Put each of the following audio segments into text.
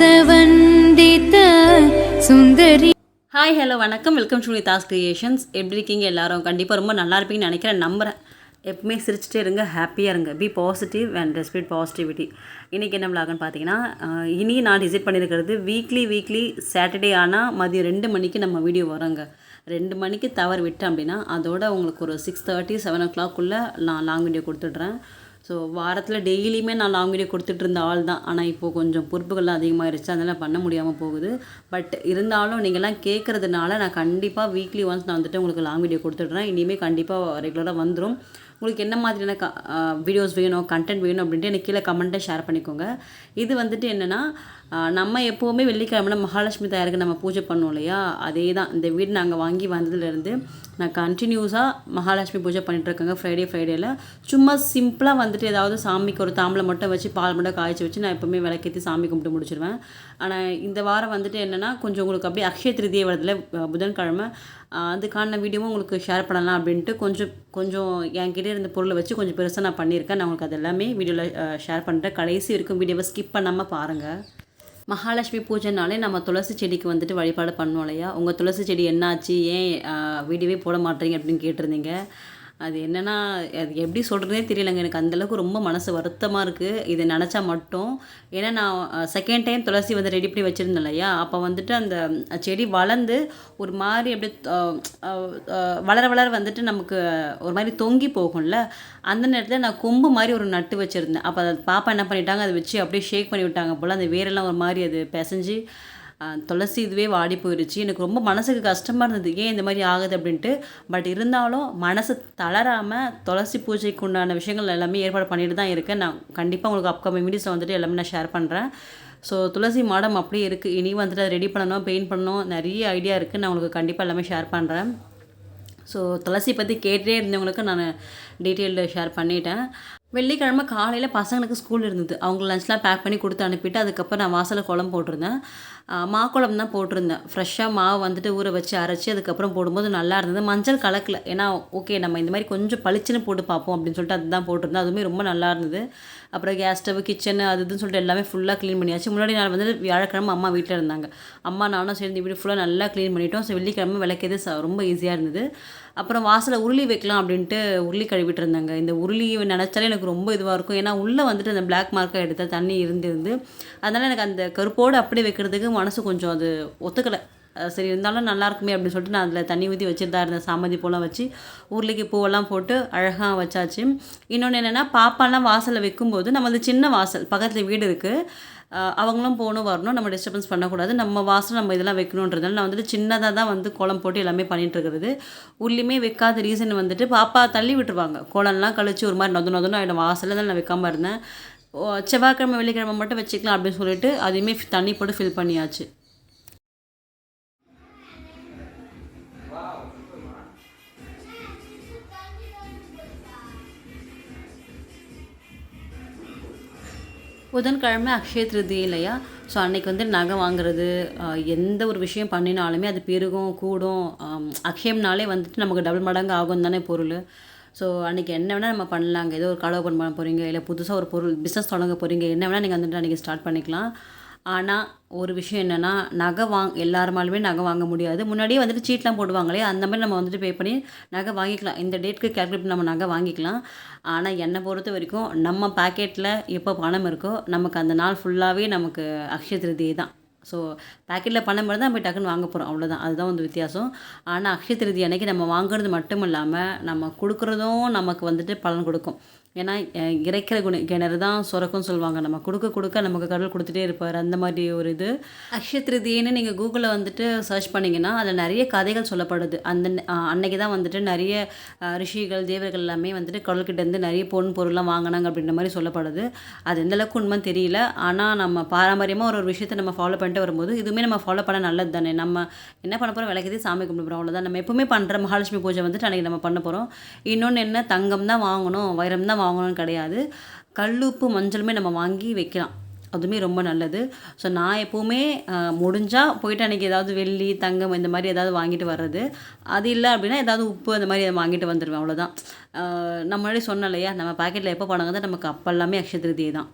வசவந்தித சுந்தரி. Hi hello வணக்கம். Welcome to Das creations எப்படி இருக்கீங்க எல்லாரும்? கண்டிப்பாக ரொம்ப நல்லா இருப்பீங்கன்னு நினைக்கிறேன். நம்புகிறேன் எப்பவுமே சிரிச்சிட்டே இருங்க. ஹாப்பியாக இருங்க. Be positive and respite positivity இன்றைக்கி என்ன விளாகுன்னு பார்த்தீங்கன்னா இனி நான் டிசைட் பண்ணியிருக்கிறது வீக்லி வீக்லி சாட்டர்டே ஆனால் மதியம் ரெண்டு மணிக்கு நம்ம வீடியோ வரோங்க. ரெண்டு மணிக்கு தவறு விட்டேன் அப்படின்னா அதோட உங்களுக்கு ஒரு சிக்ஸ் தேர்ட்டி செவன் ஓ கிளாக்குள்ளே நான் லாங் வீடியோ கொடுத்துட்றேன். ஸோ வாரத்தில் டெய்லியுமே நான் லாங் வீடியோ கொடுத்துட்டு இருந்த ஆள் தான். ஆனால் இப்போது கொஞ்சம் பொறுப்புகள்லாம் அதிகமாகிருச்சு அதனால் பண்ண முடியாமல் போகுது. பட் இருந்தாலும் நீங்கள்லாம் கேட்குறதுனால நான் கண்டிப்பாக வீக்லி ஒன்ஸ் நான் வந்துட்டு உங்களுக்கு லாங் வீடியோ கொடுத்துட்றேன். இனிமேல் கண்டிப்பாக ரெகுலராக வந்துடும் உங்களுக்கு என்ன மாதிரியான க வீடியோஸ் வேணும் கண்டென்ட் வேணும் அப்படின்ட்டு எனக்கு கீழே கமெண்ட்டை ஷேர் பண்ணிக்கோங்க. இது வந்துட்டு என்னென்னா நம்ம எப்போவுமே வெள்ளிக்கிழமை மகாலட்சுமி தயாருக்கு நம்ம பூஜை பண்ணோம் இல்லையா? அதே தான் இந்த வீடு நாங்கள் வாங்கி வந்ததுலேருந்து நான் கண்டினியூஸாக மகாலட்சுமி பூஜை பண்ணிட்டு இருக்கேங்க ஃப்ரைடே ஃப்ரைடேயில் சும்மா சிம்பிளாக வந்துட்டு ஏதாவது சாமிக்கு ஒரு தாம்பளை மட்டும் வச்சு பால் மட்டும் காய்ச்சி வச்சு நான் எப்போவுமே விளக்கேற்றி சாமி கும்பிட்டு முடிச்சிருவேன். ஆனால் இந்த வாரம் வந்துட்டு என்னென்னா கொஞ்சம் உங்களுக்கு அப்படியே அக்ஷய திருதியை வருதுல புதன்கிழமை அதுக்கான வீடியோவும் உங்களுக்கு ஷேர் பண்ணலாம் அப்படின்ட்டு கொஞ்சம் கொஞ்சம் என்கிட்ட இருந்த பொருளை வச்சு கொஞ்சம் பெருசாக நான் பண்ணியிருக்கேன். நான் உங்களுக்கு அது எல்லாமே வீடியோவில் ஷேர் பண்ணுறேன் கடைசி இருக்கும் வீடியோவை ஸ்கிப் பண்ணாமல் பாருங்கள் மகாலட்சுமி பூஜைனாலே நம்ம துளசி செடிக்கு வந்துட்டு வழிபாடு பண்ணோம் இல்லையா? உங்கள் துளசி செடி என்னாச்சு? ஏன் வீடியோவே போட மாட்டேறீங்க அப்படின்னு கேட்டிருந்தீங்க. அது என்னென்னா அது எப்படி சொல்கிறதே தெரியலங்க. எனக்கு அந்தளவுக்கு ரொம்ப மனசு வருத்தமாக இருக்குது இதை நினச்சா மட்டும். ஏன்னா நான் செகண்ட் டைம் துளசி வந்து ரெடி பண்ணி வச்சுருந்தேன் இல்லையா? அப்போ வந்துட்டு அந்த செடி வளர்ந்து ஒரு மாதிரி அப்படியே வளர வளர வந்துட்டு நமக்கு ஒரு மாதிரி தொங்கி போகும்ல. அந்த நேரத்தில் நான் கொம்பு மாதிரி ஒரு நட்டு வச்சுருந்தேன். அப்போ அதை பாப்பா என்ன பண்ணிட்டாங்க? அதை வச்சு அப்படியே ஷேக் பண்ணி விட்டாங்க போல். அந்த வேரெல்லாம் ஒரு மாதிரி அது பிசைஞ்சு துளசி இதுவே வாடி போயிடுச்சு எனக்கு ரொம்ப மனசுக்கு கஷ்டமாக இருந்தது. ஏன் இந்த மாதிரி ஆகுது அப்படின்ட்டு. பட் இருந்தாலும் மனசு தளராமல் துளசி பூஜைக்கு உண்டான விஷயங்கள் எல்லாமே ஏற்பாடு பண்ணிட்டு தான் இருக்கேன். நான் கண்டிப்பாக உங்களுக்கு அப்கமிங் வீடியோஸில் வந்துட்டு எல்லாமே நான் ஷேர் பண்ணுறேன் ஸோ துளசி மாடம் அப்படியே இருக்குது இனி வந்துட்டு அதை ரெடி பண்ணணும் பெயிண்ட் பண்ணணும். நிறைய ஐடியா இருக்குது நான் உங்களுக்கு கண்டிப்பாக எல்லாமே ஷேர் பண்ணுறேன் ஸோ துளசி பற்றி கேட்டே இருந்தவங்களுக்கு நான் டீட்டெயிலில் ஷேர் பண்ணிட்டேன். வெள்ளிக்கிழமை காலையில் பசங்களுக்கு ஸ்கூல் இருந்தது. அவங்க லஞ்ச்லாம் பேக் பண்ணி கொடுத்து அனுப்பிட்டு அதுக்கப்புறம் நான் வாசலில் குழம்பு போட்டிருந்தேன். மா குழம்பு தான் போட்டிருந்தேன். ஃப்ரெஷ்ஷாக மாவு வந்துட்டு ஊற வச்சு அரைச்சி அதுக்கப்புறம் போடும்போது நல்லா இருந்தது. மஞ்சள் கலக்கல. ஏன்னா ஓகே நம்ம இந்த மாதிரி கொஞ்சம் பளிச்சுன்னு போட்டு பார்ப்போம் அப்படின்னு சொல்லிட்டு அதுதான் போட்டிருந்தேன். அதுவுமே ரொம்ப நல்லா இருந்தது. அப்புறம் கேஸ் ஸ்டவ் கிச்சன் அது இதுன்னு சொல்லிட்டு எல்லாமே ஃபுல்லாக க்ளீன் பண்ணியாச்சு. முன்னாடி நாள் வந்து வியாழக்கிழமை அம்மா வீட்டில் இருந்தாங்க. அம்மா நானும் சேர்ந்து வீடு ஃபுல்லாக நல்லா க்ளீன் பண்ணிட்டோம். ஸோ வெள்ளிக்கிழமை விளக்கியது ச- ரொம்ப ஈஸியாக இருந்தது. அப்புறம் வாசலில் உருளி வைக்கலாம் அப்படின்ட்டு உருளி கழுவிட்டு இருந்தாங்க. இந்த உருளி நினச்சாலே எனக்கு ரொம்ப இதுவாக இருக்கும். ஏன்னா உள்ளே வந்துட்டு அந்த பிளாக் மார்க்கை எடுத்த தண்ணி இருந்திருந்து அதனால் எனக்கு அந்த கருப்போடு அப்படியே வைக்கிறதுக்கு மனசு கொஞ்சம் அது ஒத்துக்கலை. சரி இருந்தாலும் நல்லா இருக்குமே அப்படின்னு சொல்லிட்டு நான் அதில் தண்ணி ஊற்றி வச்சுட்டு தான் இருந்தேன் சாமந்தி பூலாம் வச்சு உருளைக்கு பூவெல்லாம் போட்டு அழகாக வச்சாச்சு. இன்னொன்று என்னென்னா பாப்பாலாம் வாசலில் வைக்கும்போது நம்ம அந்த சின்ன வாசல் பக்கத்தில் வீடு இருக்குது அவங்களும் போகணும் வரணும் நம்ம டிஸ்டர்பன்ஸ் பண்ணக்கூடாது. நம்ம வாசல் நம்ம இதெல்லாம் வைக்கணுன்றதுனால நான் வந்துட்டு சின்னதாக தான் வந்து கோலம் போட்டு எல்லாமே பண்ணிட்டு இருக்கிறது. உள்ளியுமே வைக்காத ரீசன் வந்துட்டு பாப்பா தள்ளி விட்டுருவாங்க. கோலம்லாம் கழிச்சு ஒரு மாதிரி நொது நொதுன்னு ஆகிடும் வாசலில் தான் நான் வைக்காமல் இருந்தேன். ஓ, செவ்வாய்க்கிழமை வெள்ளிக்கிழமை மட்டும் வச்சுக்கலாம் அப்படின்னு சொல்லிட்டு அதையுமே தண்ணி போட்டு ஃபில் பண்ணியாச்சு. புதன்கிழமை அக்ஷய திருதி இல்லையா? ஸோ அன்னைக்கு வந்து நகை வாங்குறது எந்த ஒரு விஷயம் பண்ணினாலுமே அது பெருகும் கூடும். அக்ஷயம்னாலே வந்துட்டு நமக்கு டபுள் மடங்கு ஆகும் தானே பொருள். ஸோ அன்றைக்கி என்ன வேணால் நம்ம பண்ணலாங்க. ஏதோ ஒரு கடை ஓப்பன் பண்ண போகிறீங்க இல்லை புதுசாக ஒரு பொருள் பிஸ்னஸ் தொடங்க போகிறீங்க என்ன வேணால் நீங்கள் வந்துட்டு அன்றைக்கி ஸ்டார்ட் பண்ணிக்கலாம். ஆனால் ஒரு விஷயம் என்னென்னா நகை வாங் எல்லாருமாலுமே நகை வாங்க முடியாது. முன்னாடியே வந்துட்டு சீட்லாம் போடுவாங்களே அந்த மாதிரி நம்ம வந்துட்டு பே பண்ணி நகை வாங்கிக்கலாம். இந்த டேட்க்கு கேல்குலேட் பண்ணி நம்ம நகை வாங்கிக்கலாம். ஆனால் என்னை பொறுத்த வரைக்கும் நம்ம பாக்கெட்டில் எப்போ பணம் இருக்கோ நமக்கு அந்த நாள் ஃபுல்லாகவே நமக்கு அக்ஷய திருதியை தான். ஸோ பேக்கெட்டில் பணம் இருந்தால் நம்ம போய் டக்குன்னு வாங்க போகிறோம் அவ்வளோதான் அதுதான் வந்து வித்தியாசம். ஆனால் அக்ஷய திருதி அன்னைக்கு நம்ம வாங்குறது மட்டும் இல்லாமல் நம்ம கொடுக்குறதும் நமக்கு வந்துட்டு பலன் கொடுக்கும். ஏன்னா இறைக்கிற குண கிணறு தான் சுரக்கும்னு சொல்லுவாங்க. நம்ம கொடுக்க கொடுக்க நமக்கு கடவுள் கொடுத்துட்டே இருப்பார். அந்த மாதிரி ஒரு இது. அக்ஷய திருதின்னு நீங்கள் கூகுளில் வந்துட்டு சர்ச் பண்ணிங்கன்னா அதில் நிறைய கதைகள் சொல்லப்படுது. அந்த அன்னைக்கு தான் வந்துட்டு நிறைய ரிஷிகள் தேவர்கள் எல்லாமே வந்துட்டு கடவுள்கிட்ட இருந்து நிறைய பொன் பொருள்லாம் வாங்கினாங்க அப்படின்ற மாதிரி சொல்லப்படுது. அது எந்த அளவுக்கு உண்மைன்னு தெரியல. ஆனால் நம்ம பாரம்பரியமாக ஒரு ஒரு விஷயத்தை நம்ம ஃபாலோ பண்ணிட்டு வரும்போது இதுவுமே நம்ம ஃபாலோ பண்ண நல்லது தானே. நம்ம என்ன பண்ண போகிறோம் விளக்கதே சாமி கும்பிட போகிறோம் அவ்வளோதான் நம்ம எப்பவுமே பண்ணுற மகாலட்சுமி பூஜை வந்துட்டு அன்றைக்கி நம்ம பண்ண போகிறோம் இன்னொன்று என்ன? தங்கம் தான் வாங்கணும் வைரம் தான் வாங்கணும்னு கிடையாது. கல்லுப்பு மஞ்சளுமே நம்ம வாங்கி வைக்கலாம். அதுவுமே ரொம்ப நல்லது. ஸோ நான் எப்போவுமே முடிஞ்சால் போயிட்டு அன்றைக்கி ஏதாவது வெள்ளி தங்கம் இந்த மாதிரி ஏதாவது வாங்கிட்டு வர்றது. அது இல்லை அப்படின்னா ஏதாவது உப்பு அந்த மாதிரி வாங்கிட்டு வந்துடுவேன் அவ்வளோதான் நம்ம முன்னாடி சொன்னேன் இல்லையா நம்ம பாக்கெட்டில் எப்போ பணம் நமக்கு அப்போ எல்லாமே அக்ஷய திருதியை தான்.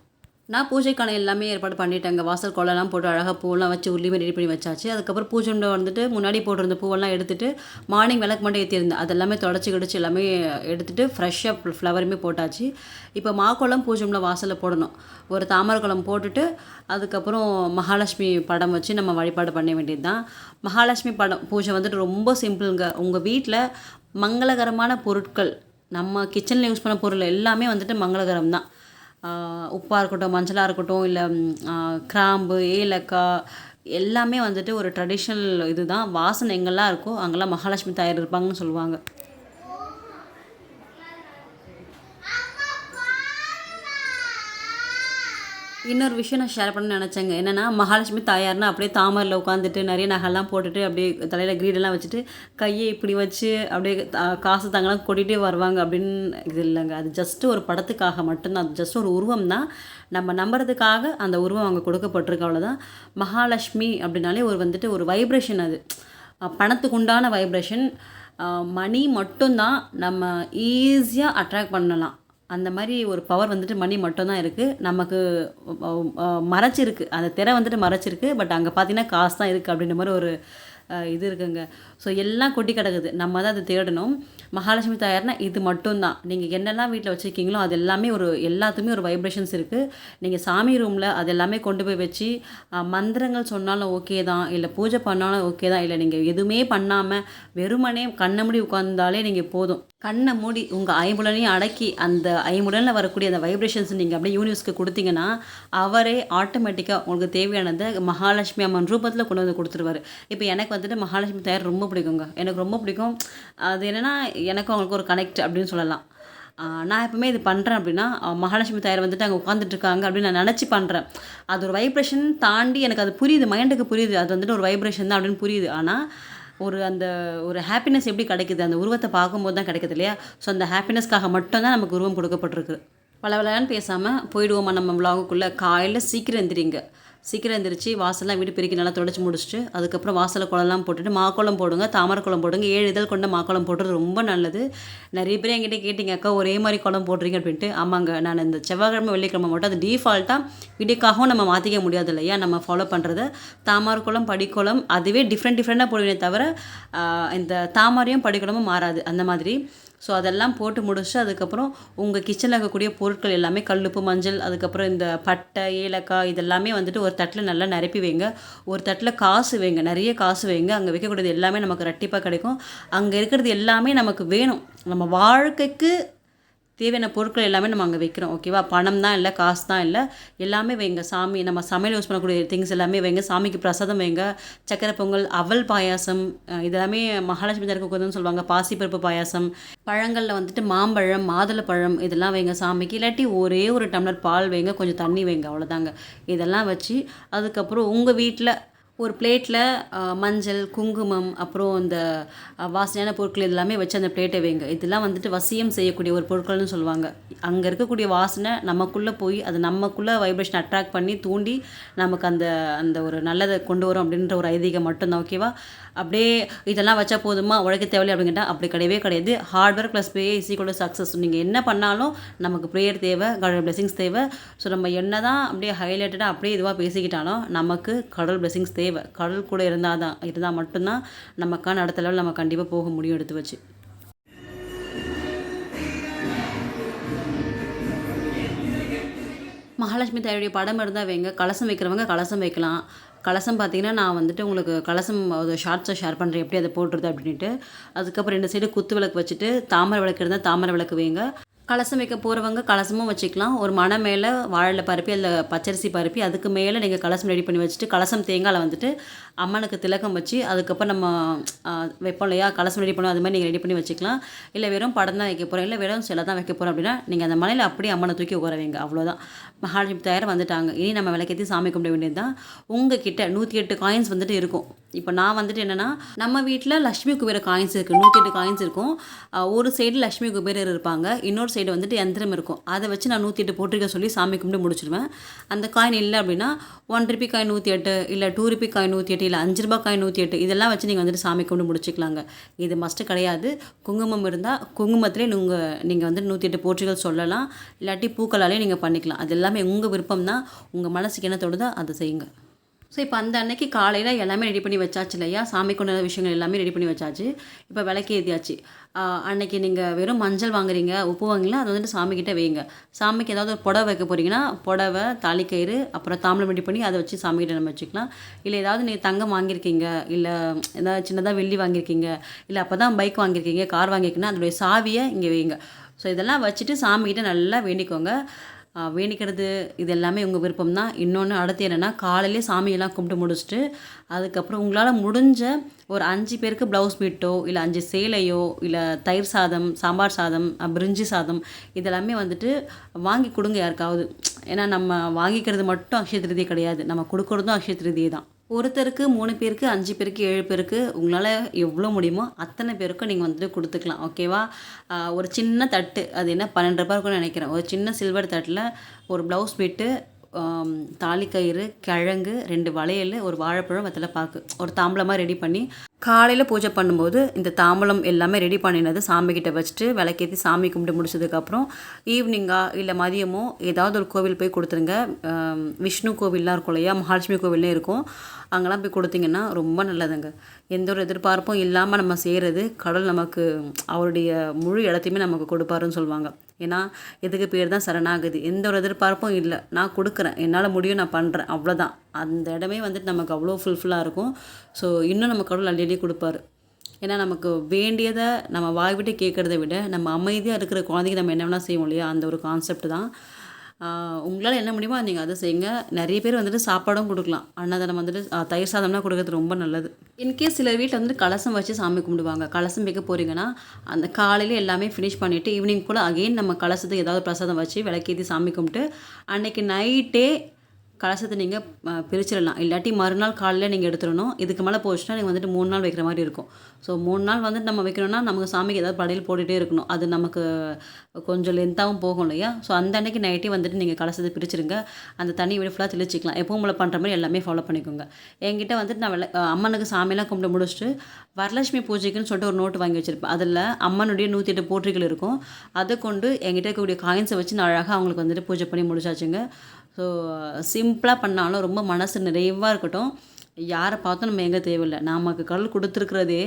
நான் பூஜைக்கான எல்லாமே ஏற்பாடு பண்ணிட்டேங்க வாசல் கோலம்லாம் போட்டு அழகாக பூவெல்லாம் வச்சு உள்ளியுமே ரெடி பண்ணி வச்சாச்சு. அதுக்கப்புறம் பூஜை உண்டை வந்துட்டு முன்னாடி போட்டிருந்த பூவெல்லாம் எடுத்துட்டு மார்னிங் விளக்கு மட்டும் ஏற்றிருந்தேன் அதெல்லாமே தொடச்சி கிடச்சி எல்லாமே எடுத்துகிட்டு ஃப்ரெஷ்ஷாக ஃப்ளவருமே போட்டாச்சு. இப்போ மாக்குளம் பூஜைமில் வாசலில் போடணும். ஒரு தாமரை குளம் போட்டுட்டு அதுக்கப்புறம் மகாலட்சுமி படம் வச்சு நம்ம வழிபாடு பண்ண வேண்டியது தான் மகாலட்சுமி படம் பூஜை வந்துட்டு ரொம்ப சிம்பிளுங்க. உங்கள் வீட்டில் மங்களகரமான பொருட்கள் நம்ம கிச்சனில் யூஸ் பண்ண பொருள் எல்லாமே வந்துட்டு மங்களகரம் தான் உப்பாக இருக்கட்டும் மஞ்சளாக இருக்கட்டும் இல்லை கிராம்பு ஏலக்காய் எல்லாமே வந்துட்டு ஒரு ட்ரெடிஷ்னல் இதுதான். வாசனை எங்கெல்லாம் இருக்கோ அங்கெல்லாம் மகாலட்சுமி தாயார் இருப்பாங்கன்னு சொல்லுவாங்க. இன்னொரு விஷயம் நான் ஷேர் பண்ண நினச்சேங்க. என்னென்னா மகாலட்சுமி தாயார்னா அப்படியே தாமரில் உட்காந்துட்டு நிறைய நகைலாம் போட்டுட்டு அப்படியே தலையில் கிரீடெல்லாம் வச்சுட்டு கையை இப்படி வச்சு அப்படியே காசு தாங்கலாம் கொட்டிகிட்டே வருவாங்க அப்படின்னு இது இல்லைங்க. அது ஜஸ்ட்டு ஒரு படத்துக்காக மட்டும்தான். அது ஜஸ்ட் ஒரு உருவம் தான் நம்ம நம்புறதுக்காக அந்த உருவம் அங்கே கொடுக்கப்பட்டிருக்கு அவ்வளோதான் மகாலட்சுமி அப்படின்னாலே ஒரு வந்துட்டு ஒரு வைப்ரேஷன் அது. பணத்துக்கு உண்டான வைப்ரேஷன் மணி மட்டும்தான் நம்ம ஈஸியாக அட்ராக்ட் பண்ணலாம். அந்த மாதிரி ஒரு பவர் வந்துட்டு மணி மட்டும்தான் இருக்குது நமக்கு மறைச்சிருக்கு. அந்த திரை வந்துட்டு மறைச்சிருக்கு. பட் அங்கே பார்த்தீங்கன்னா காசு தான் இருக்குது அப்படின்ற மாதிரி ஒரு இது இருக்குங்க. ஸோ எல்லாம் கொட்டி கிடக்குது. நம்ம தான் அதை தேடணும். மகாலட்சுமி தாயார்னா இது மட்டும்தான். நீங்கள் என்னெல்லாம் வீட்டில் வச்சுருக்கீங்களோ அது எல்லாமே ஒரு எல்லாத்துக்குமே ஒரு வைப்ரேஷன்ஸ் இருக்குது நீங்கள் சாமி ரூமில் அது எல்லாமே கொண்டு போய் வச்சு மந்திரங்கள் சொன்னாலும் ஓகே தான். இல்லை பூஜை பண்ணாலும் ஓகே தான். இல்லை நீங்கள் எதுவுமே பண்ணாமல் வெறுமனே கண்ணை முடி உட்காந்தாலே நீங்கள் போதும். கண்ணை மூடி உங்கள் ஐம்புலனையும் அடக்கி அந்த ஐம்புலனில் வரக்கூடிய அந்த வைப்ரேஷன்ஸ் நீங்கள் அப்படியே யூனிவர்ஸ்க்கு கொடுத்தீங்கன்னா அவரே ஆட்டோமேட்டிக்காக உங்களுக்கு தேவையானதை மகாலட்சுமி அம்மன் ரூபத்தில் கொண்டு வந்து கொடுத்துருவாரு. இப்போ எனக்கு வந்துட்டு மகாலட்சுமி தயார் ரொம்ப பிடிக்குங்க. எனக்கு ரொம்ப பிடிக்கும். அது என்னென்னா எனக்கும் அவங்களுக்கு ஒரு கனெக்ட் அப்படின்னு சொல்லலாம். நான் எப்பவுமே இது பண்ணுறேன் அப்படின்னா மகாலட்சுமி தாயார் வந்துட்டு அங்கே உட்காந்துட்ருக்காங்க அப்படின்னு நான் நினச்சி பண்ணுறேன் அது ஒரு வைப்ரேஷன் தாண்டி எனக்கு அது புரியுது மைண்டுக்கு புரியுது. அது வந்துட்டு ஒரு வைப்ரேஷன் தான் அப்படின்னு புரியுது. ஆனால் ஒரு அந்த ஒரு ஹாப்பினஸ் எப்படி கிடைக்குது? அந்த உருவத்தை பார்க்கும்போது தான் கிடைக்குது இல்லையா? ஸோ அந்த ஹாப்பினஸ்க்காக மட்டும்தான் நமக்கு உருவம் கொடுக்கப்பட்டிருக்கு. பல விளையான்னு பேசாமல் போயிடுவோமா நம்ம விலாகுக்குள்ளே காலையில் சீக்கிரம் எந்திரிங்க. சீக்கிரம் எந்திரிச்சு வாசல்லாம் வீடு பெருக்கி நல்லா தொடச்சி முடிச்சுட்டு அதுக்கப்புறம் வாசலில் குளம்லாம் போட்டுட்டு மாக்குளம் போடுங்க தாமரை குளம் போடுங்க ஏழு இதழ் கொண்ட மாக்குளம் போடுறது ரொம்ப நல்லது. நிறைய பேர் என்கிட்ட கேட்டிங்க அக்கா ஒரே மாதிரி குளம் போடுறீங்க அப்படின்ட்டு. ஆமாங்க நான் இந்த செவ்வாய்க்கிழமை வெள்ளிக்கிழமை மட்டும் அது டீஃபால்ட்டாக வீட்டுக்காகவும் நம்ம மாற்றிக்க முடியாது இல்லையா? நம்ம ஃபாலோ பண்ணுறது தாமரை குளம் படிக்குளம் அதுவே டிஃப்ரெண்ட் டிஃப்ரெண்ட்டாக போடுவேனே தவிர இந்த தாமரையும் படிக்குளமும் மாறாது. அந்த மாதிரி. ஸோ அதெல்லாம் போட்டு முடிச்சுட்டு அதுக்கப்புறம் உங்கள் கிச்சனில் இருக்கக்கூடிய பொருட்கள் எல்லாமே கல்லுப்பு மஞ்சள் அதுக்கப்புறம் இந்த பட்டை ஏலக்காய் இதெல்லாமே வந்துட்டு ஒரு தட்டில் நல்லா நிரப்பி வைங்க. ஒரு தட்டில் காசு வைங்க நிறைய காசு வைங்க. அங்கே வைக்கக்கூடியது எல்லாமே நமக்கு ரெட்டிப்பாக கிடைக்கும். அங்கே இருக்கிறது எல்லாமே நமக்கு வேணும். நம்ம வாழ்க்கைக்கு தேவையான பொருட்கள் எல்லாமே நம்ம அங்கே வைக்கிறோம் ஓகேவா பணம் தான் இல்லை காசு தான் இல்லை. எல்லாமே வைங்க. சாமி நம்ம சமையல் யூஸ் பண்ணக்கூடிய திங்ஸ் எல்லாமே வைங்க. சாமிக்கு பிரசாதம் வைங்க. சக்கரை பொங்கல் அவல் பாயாசம் இதெல்லாமே மகாலட்சுமி தரக்குன்னு சொல்லுவாங்க. பாசிப்பருப்பு பாயாசம் பழங்களில் வந்துட்டு மாம்பழம் மாதுளப்பழம் இதெல்லாம் வைங்க சாமிக்கு. இல்லாட்டி ஒரே ஒரு டம்ளர் பால் வைங்க. கொஞ்சம் தண்ணி வைங்க. அவ்வளோதாங்க இதெல்லாம் வச்சு அதுக்கப்புறம் உங்கள் வீட்டில் ஒரு பிளேட்டில் மஞ்சள் குங்குமம் அப்புறம் இந்த வாசனையான பொருட்கள் இதெல்லாமே வச்சு அந்த பிளேட்டை வைங்க. இதெல்லாம் வந்துட்டு வசியம் செய்யக்கூடிய ஒரு பொருட்கள்னு சொல்லுவாங்க. அங்கே இருக்கக்கூடிய வாசனை நமக்குள்ளே போய் அது நமக்குள்ளே வைப்ரேஷன் அட்ராக்ட் பண்ணி தூண்டி நமக்கு அந்த அந்த ஒரு நல்லதை கொண்டு வரும் அப்படின்ற ஒரு ஐதீகம் மட்டும்தான் ஓகேவா அப்படியே இதெல்லாம் வச்சா போதுமா? உழைக்க தேவையில்லை அப்படின்னு கேட்டால் அப்படி கிடையவே கிடையாது. Hard work plus pray is equal success நீங்கள் என்ன பண்ணாலும் நமக்கு ப்ரேயர் தேவை கடவுள் பிளெஸிங்ஸ் தேவை. ஸோ நம்ம என்ன தான் அப்படியே ஹைலைட்டடாக அப்படியே இதுவாக பேசிக்கிட்டாலும் நமக்கு கடவுள் பிளெஸிங்ஸ் தேவை. கடல் கூட இருந்தால் தான் இருந்தால் மட்டும்தான் நமக்கான அடுத்த லெவல் நம்ம கண்டிப்பாக போக முடியும் எடுத்து வச்சு. மகாலட்சுமி தாயுடைய படம் இருந்தால் வைங்க. கலசம் வைக்கிறவங்க கலசம் வைக்கலாம். கலசம் பார்த்தீங்கன்னா நான் வந்துட்டு உங்களுக்கு கலசம் ஒரு ஷார்ட்ஸை ஷேர் பண்ணுறேன் எப்படி அதை போட்டுருது அப்படின்ட்டு அதுக்கப்புறம் ரெண்டு சைடு குத்து விளக்கு வச்சுட்டு தாமரை விளக்கு இருந்தால் தாமரை விளக்கு வைங்க. கலசம் வைக்க போகிறவங்க கலசமும் வச்சுக்கலாம். ஒரு மனை மேலே வாழைல பருப்பி அதில் பச்சரிசி பருப்பி அதுக்கு மேலே நீங்கள் கலசம் ரெடி பண்ணி வச்சுட்டு கலசம் தேங்காயில் வந்துட்டு அம்மனுக்கு திலக்கம் வச்சு அதுக்கப்புறம் நம்ம வைப்போம் இல்லையா? கலசம் ரெடி பண்ணுவோம். அது மாதிரி நீங்கள் ரெடி பண்ணி வச்சுக்கலாம். இல்லை வெறும் படம் தான் வைக்க போகிறோம் இல்லை வெறும் சிலை தான் வைக்க போகிறோம் அப்படின்னா நீங்கள் அந்த மலையில் அப்படியே அம்மனை தூக்கி உட்கார வைங்க. அவ்வளோதான் மகாலட்சுமி தயார் வந்துட்டாங்க. இனி நம்ம விளக்கேற்றி சாமி கும்பிட வேண்டியது தான். உங்கள் கிட்ட நூற்றி எட்டு காயின்ஸ் வந்துட்டு இருக்கும். இப்போ நான் வந்துட்டு என்னென்னா நம்ம வீட்டில் லக்ஷ்மி குபேர காயின்ஸ் இருக்குது நூற்றி எட்டு காயின்ஸ் இருக்கும். ஒரு சைடு லக்ஷ்மி குபேரர் இருப்பாங்க. இன்னொரு சைடு வந்துட்டு எந்திரம் இருக்கும். அதை வச்சு நான் நூற்றி எட்டு போட்டிருக்க சொல்லி சாமி கும்பிட்டு முடிச்சிடுவேன் அந்த காயின் இல்லை அப்படின்னா ஒன் ருபி காயின் நூற்றி எட்டு இல்லை டூ ருபி காயின் நூற்றி எட்டு எட்டு இல்லை அஞ்சு ரூபா காயின் நூற்றி எட்டு இதெல்லாம் வச்சு நீங்கள் வந்துட்டு சாமி கும்பிட்டு முடிச்சுக்கலாங்க. இது மஸ்ட்டு கிடையாது. குங்குமம் இருந்தால் குங்குமத்திலே நீங்கள் நீங்கள் வந்து நூற்றி எட்டு போற்றிகள் சொல்லலாம். இல்லாட்டி பூக்களாலே நீங்கள் பண்ணிக்கலாம். அது எல்லாமே உங்கள் விருப்பம் தான் உங்கள் மனசுக்கு என்ன தொடுதோ அதை செய்யுங்க. ஸோ இப்போ அந்த அன்னைக்கு காலையில் எல்லாமே ரெடி பண்ணி வச்சாச்சு இல்லையா? சாமி கொண்ட விஷயங்கள் எல்லாமே ரெடி பண்ணி வச்சாச்சு. இப்போ விளக்கு ஏற்றியாச்சு அன்னைக்கு நீங்கள் வெறும் மஞ்சள் வாங்குறீங்க உப்பு வாங்கினா அது வந்துட்டு சாமிக்கிட்ட வைங்க சாமிக்கு ஏதாவது ஒரு புடவை வைக்க போகிறீங்கன்னா புடவை தாலிக்கயிறு அப்புறம் தாம்பலம் ரெடி பண்ணி அதை வச்சு சாமிக்கிட்ட நம்ம வச்சுக்கலாம். இல்லை ஏதாவது நீங்கள் தங்கம் வாங்கியிருக்கீங்க இல்லை ஏதாவது சின்னதாக வெள்ளி வாங்கியிருக்கீங்க இல்லை அப்போ தான் பைக் வாங்கியிருக்கீங்க கார் வாங்கியிருக்கீங்கன்னா அதனுடைய சாவியை இங்கே வைங்க ஸோ இதெல்லாம் வச்சுட்டு சாமிக்கிட்ட நல்லா வேண்டிக்கோங்க. வேணிக்கிறது இது எல்லாமே உங்கள் விருப்பம் தான் இன்னொன்று அடுத்து என்னென்னா காலையிலே சாமியெல்லாம் கும்பிட்டு முடிச்சுட்டு அதுக்கப்புறம் உங்களால் முடிஞ்ச ஒரு அஞ்சு பேருக்கு ப்ளவுஸ் மீட்டோ இல்லை அஞ்சு சேலையோ இல்லை தயிர் சாதம் சாம்பார் சாதம் பிரிஞ்சி சாதம் இதெல்லாமே வந்துட்டு வாங்கி கொடுங்க யாருக்காவது. ஏன்னா நம்ம வாங்கிக்கிறது மட்டும் அக்ஷய திருதி கிடையாது. நம்ம கொடுக்குறதும் அக்ஷய திருதியை தான் ஒருத்தருக்கு மூணு பேருக்கு அஞ்சு பேருக்கு ஏழு பேருக்கு உங்களால் எவ்வளோ முடியுமோ அத்தனை பேருக்கும் நீங்கள் வந்துட்டு கொடுத்துக்கலாம் ஓகேவா ஒரு சின்ன தட்டு அது என்ன பன்னெண்டு ரூபா இருக்கும்னு நினைக்கிறேன். ஒரு சின்ன சில்வர் தட்டில் ஒரு ப்ளவுஸ் பிட்டு தாலிக்கயிறு கிழங்கு ரெண்டு வளையல் ஒரு வாழைப்பழம் வெத்தலை பாக்கு. ஒரு தாம்பளமாக ரெடி பண்ணி காலையில் பூஜை பண்ணும்போது இந்த தாம்பலம் எல்லாமே ரெடி பண்ணினது சாமிக்கிட்ட வச்சுட்டு விளக்கேற்றி சாமி கும்பிட்டு முடிச்சதுக்கப்புறம் ஈவினிங்கா இல்லை மதியமோ ஏதாவது ஒரு கோவில் போய் கொடுத்துருங்க. விஷ்ணு கோவில்லாம் இருக்கும் இல்லையா? மகாலட்சுமி கோவில்லே இருக்கும். அங்கெல்லாம் போய் கொடுத்தீங்கன்னா ரொம்ப நல்லதுங்க. எந்த ஒரு எதிர்பார்ப்பும் இல்லாமல் நம்ம செய்கிறது கடவுள் நமக்கு அவருடைய முழு இடத்தையுமே நமக்கு கொடுப்பாருன்னு சொல்லுவாங்க. ஏன்னா இதுக்கு பேர் தான் சரணாகுதி? எந்த ஒரு எதிர்பார்ப்பும் இல்லை. நான் கொடுக்குறேன். என்னால் முடியும் நான் பண்ணுறேன் அவ்வளோதான் அந்த இடமே வந்துட்டு நமக்கு அவ்வளோ ஃபுல்ஃபில்லாக இருக்கும். ஸோ இன்னும் நம்ம கடவுள் அள்ளி கொடுப்பாரு. ஏன்னா நமக்கு வேண்டியதை நம்ம வாய் விட்டு கேட்குறத விட நம்ம அமைதியாக இருக்கிற குழந்தைக்கு நம்ம என்ன வேணால் செய்வோம் இல்லையா? அந்த ஒரு கான்செப்ட் தான். உங்களால் என்ன முடியுமோ நீங்கள் அதை செய்யுங்க. நிறைய பேர் வந்துட்டு சாப்பாடும் கொடுக்கலாம். அன்னதானம் வந்துட்டு தயிர் சாதம்லாம் கொடுக்கறது ரொம்ப நல்லது. இன்கேஸ் சில வீட்டில் வந்துட்டு கலசம் வச்சு சாமி கும்பிடுவாங்க. கலசம் வைக்க போகிறீங்கன்னா அந்த காலையில் எல்லாமே ஃபினிஷ் பண்ணிவிட்டு ஈவினிங் கூட அகெயின் நம்ம கலசத்துக்கு ஏதாவது பிரசாதம் வச்சு விளக்கேற்றி சாமி கும்பிட்டு அன்னைக்கு நைட்டே கலசத்தை நீங்கள் பிரிச்சிடலாம். இல்லாட்டி மறுநாள் காலையில் நீங்கள் எடுத்துடணும். இதுக்கு மேலே போச்சுன்னா நீங்கள் வந்துட்டு மூணு நாள் வைக்கிற மாதிரி இருக்கும். ஸோ மூணு நாள் வந்துட்டு நம்ம வைக்கணும்னா நமக்கு சாமிக்கு ஏதாவது படையல் போட்டுகிட்டே இருக்கணும். அது நமக்கு கொஞ்சம் லென்த்தாகவும் போகும் இல்லையா? ஸோ அந்த அன்னைக்கு நைட்டே வந்துட்டு நீங்கள் கலசத்தை பிரிச்சிருங்க. அந்த தண்ணி வீடு ஃபுல்லாக தெளிச்சிக்கலாம். எப்பவும் போல பண்ணுற மாதிரி எல்லாமே ஃபாலோ பண்ணிக்கோங்க. என்கிட்ட வந்துட்டு நான் வெள்ள அம்மனுக்கு சாமியெல்லாம் கும்பிட்டு முடிச்சுட்டு வரலட்சுமி பூஜைக்குன்னு சொல்லிட்டு ஒரு நோட்டு வாங்கி வச்சுருப்பேன். அதில் அம்மனுடைய நூற்றி எட்டு போற்றிகள் இருக்கும். அதை கொண்டு என்கிட்ட இருக்கக்கூடிய காயின்ஸை வச்சு நான் அழகாக அவங்களுக்கு வந்துட்டு பூஜை பண்ணி முடிச்சாச்சுங்க. ஸோ சிம்பிளாக பண்ணாலும் ரொம்ப மனசு நிறைவாக இருக்கட்டும். யாரை பார்த்தும் நம்ம எங்கே தேவையில்லை. நமக்கு கடவுள் கொடுத்துருக்கிறதே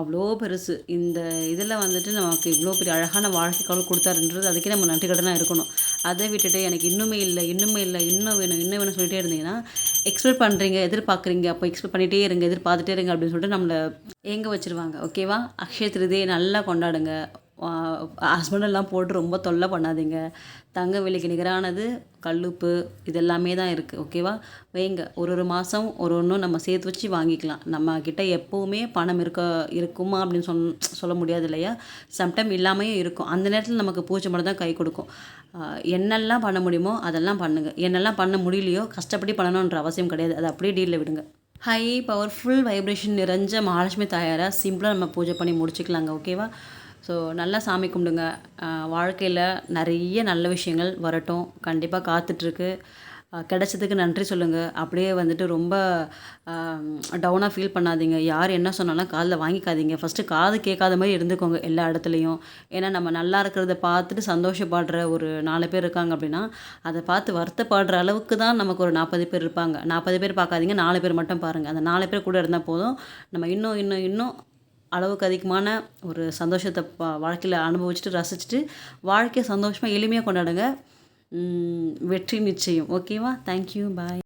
அவ்வளோ பெருசு. இந்த இதில் வந்துட்டு நமக்கு இவ்வளோ பெரிய அழகான வாழ்க்கை கடவுள் கொடுத்தாருன்றது அதுக்கே நம்ம நன்றி கடனாக இருக்கணும். அதை விட்டுட்டு எனக்கு இன்னுமே இல்லை இன்னுமே இல்லை இன்னும் வேணும் இன்னும் வேணும் சொல்லிட்டே இருந்தீங்கன்னா எக்ஸ்பெக்ட் பண்ணுறீங்க எதிர்பார்க்குறீங்க அப்போ எக்ஸ்பெக்ட் பண்ணிகிட்டே இருங்க எதிர்பார்த்துட்டே இருங்க அப்படின்னு சொல்லிட்டு நம்மளை ஏங்க வச்சுருவாங்க. ஓகேவா அக்ஷய திருதியை நல்லா கொண்டாடுங்க. ஹஸ்பண்டெல்லாம் போட்டு ரொம்ப தொல்லை பண்ணாதீங்க. தங்க விலைக்கு நிகரானது கல்லுப்பு இதெல்லாமே தான் இருக்குது ஓகேவா வைங்க. ஒரு ஒரு மாதம் ஒரு ஒன்றும் நம்ம சேர்த்து வச்சு வாங்கிக்கலாம். நம்ம கிட்ட எப்போவுமே பணம் இருக்க இருக்குமா அப்படின்னு சொன் சொல்ல முடியாது இல்லையா? சம்டைம் இல்லாமையும் இருக்கும். அந்த நேரத்தில் நமக்கு பூச்சி மட்டும் தான் கை கொடுக்கும். என்னெல்லாம் பண்ண முடியுமோ அதெல்லாம் பண்ணுங்கள் என்னெல்லாம் பண்ண முடியலையோ கஷ்டப்படி பண்ணணுன்ற அவசியம் கிடையாது. அதை அப்படியே டீலில் விடுங்க. ஹை பவர்ஃபுல் வைப்ரேஷன் நிறைஞ்ச மகாலட்சுமி தயாராக சிம்பிளாக நம்ம பூஜை பண்ணி முடிச்சுக்கலாங்க ஓகேவா ஸோ நல்லா சாமி கும்பிடுங்க. வாழ்க்கையில் நிறைய நல்ல விஷயங்கள் வரட்டும். கண்டிப்பாக காத்துட்ருக்கு. கிடச்சதுக்கு நன்றி சொல்லுங்கள் அப்படியே வந்துட்டு ரொம்ப டவுனாக ஃபீல் பண்ணாதீங்க. யார் என்ன சொன்னாலும் காதில் வாங்கிக்காதீங்க. ஃபஸ்ட்டு காது கேட்காத மாதிரி இருந்துக்கோங்க எல்லா இடத்துலையும். ஏன்னா நம்ம நல்லா இருக்கிறத பார்த்துட்டு சந்தோஷப்படுற ஒரு நாலு பேர் இருக்காங்க அப்படின்னா அதை பார்த்து வருத்தப்படுற அளவுக்கு தான் நமக்கு ஒரு நாற்பது பேர் இருப்பாங்க. நாற்பது பேர் பார்க்காதீங்க நாலு பேர் மட்டும் பாருங்கள் அந்த நாலு பேர் கூட இருந்தால் போதும். நம்ம இன்னும் இன்னும் இன்னும் அளவுக்கு அதிகமான ஒரு சந்தோஷத்தை பா- வாழ்க்கையில் அனுபவிச்சுட்டு ரசிச்சுட்டு வாழ்க்கையை சந்தோஷமாக எளிமையாக கொண்டாடுங்க. வெற்றி நிச்சயம். ஓகேவா? Thank you bye